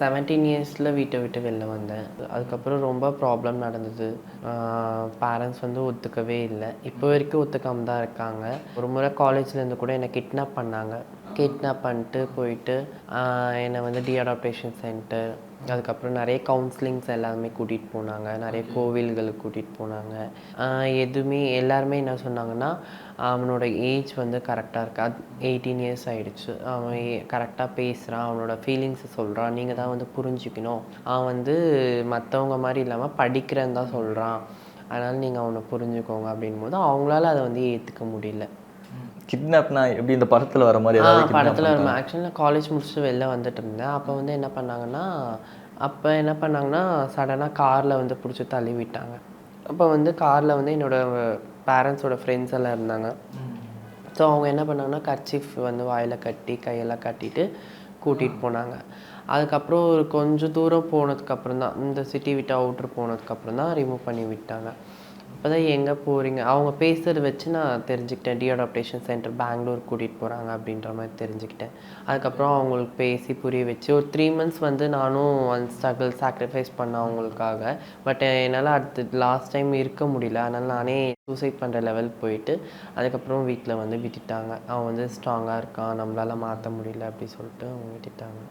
Seventeen இயர்ஸில் வீட்டை விட்டு வெளில வந்தேன். அதுக்கப்புறம் ரொம்ப ப்ராப்ளம் நடந்தது. பேரண்ட்ஸ் வந்து ஒத்துக்கவே இல்லை. இப்போ வரைக்கும் ஒத்துக்காம தான் இருக்காங்க. ஒரு முறை காலேஜ்லேருந்து கூட என்னை கிட்னாப் பண்ணாங்க. கிட்னாப் பண்ணிட்டு போயிட்டு என்னை வந்து டீஅடாப்டேஷன் சென்டர் அதுக்கப்புறம் நிறைய கவுன்சிலிங்ஸ் எல்லாமே கூட்டிகிட்டு போனாங்க. நிறைய கோவில்களுக்கு கூட்டிகிட்டு போனாங்க. எதுவுமே எல்லாருமே என்ன சொன்னாங்கன்னா அவனோட ஏஜ் வந்து கரெக்டாக இருக்கா? எயிட்டீன் இயர்ஸ் ஆயிடுச்சு. அவன் கரெக்டாக பேசுகிறான் அவனோட ஃபீலிங்ஸை சொல்கிறான் நீங்கள் தான் வந்து புரிஞ்சுக்கணும். அவன் வந்து மற்றவங்க மாதிரி இல்லாமல் படிக்கிறேன்னு தான் சொல்கிறான் அதனால் நீங்கள் அவனை புரிஞ்சுக்கோங்க அப்படின் போது அவங்களால அதை வந்து ஏற்றுக்க முடியல. கிட்னாப்னா எப்படி இந்த படத்துல வர மாதிரி ஏதாவது படத்தில் வரும்? ஆக்சுவலி நான் காலேஜ் முடிச்சுட்டு வெளில வந்துட்டு இருந்தேன். அப்போ வந்து என்ன பண்ணாங்கன்னா அப்போ என்ன பண்ணாங்கன்னா சடனாக காரில் வந்து பிடிச்சி தள்ளி விட்டாங்க. அப்போ வந்து காரில் வந்து என்னோட பேரண்ட்ஸோட ஃப்ரெண்ட்ஸ் எல்லாம் இருந்தாங்க. ஸோ அவங்க என்ன பண்ணாங்கன்னா கர்ச்சீஃப் வந்து வாயில் கட்டி கையெல்லாம் கட்டிட்டு கூட்டிகிட்டு போனாங்க. அதுக்கப்புறம் ஒரு கொஞ்சம் தூரம் போனதுக்கப்புறம் தான் இந்த சிட்டி விட்டு அவுட்ரு போனதுக்கப்புறம் தான் ரிமூவ் பண்ணி விட்டாங்க. அப்போ தான் எங்கே போகிறீங்க அவங்க பேசுகிறத வச்சு நான் தெரிஞ்சுக்கிட்டேன். டிஅடாப்டேஷன் சென்டர் பெங்களூர் கூட்டிகிட்டு போகிறாங்க அப்படின்ற மாதிரி தெரிஞ்சுக்கிட்டேன். அதுக்கப்புறம் அவங்களுக்கு பேசி புரிய வச்சு ஒரு த்ரீ மந்த்ஸ் வந்து நானும் அந்த ஸ்ட்ரகிள் சாக்ரிஃபைஸ் பண்ணேன் அவங்களுக்காக. பட் என்னால் அடுத்து லாஸ்ட் டைம் இருக்க முடியல. அதனால் நானே சூசைட் பண்ணுற லெவல் போயிட்டு அதுக்கப்புறம் வீட்டில் வந்து விட்டுட்டாங்க. அவன் வந்து ஸ்ட்ராங்காக இருக்கான். நம்மளால் மாற்ற முடியல அப்படி சொல்லிட்டு அவங்க விட்டுட்டாங்க.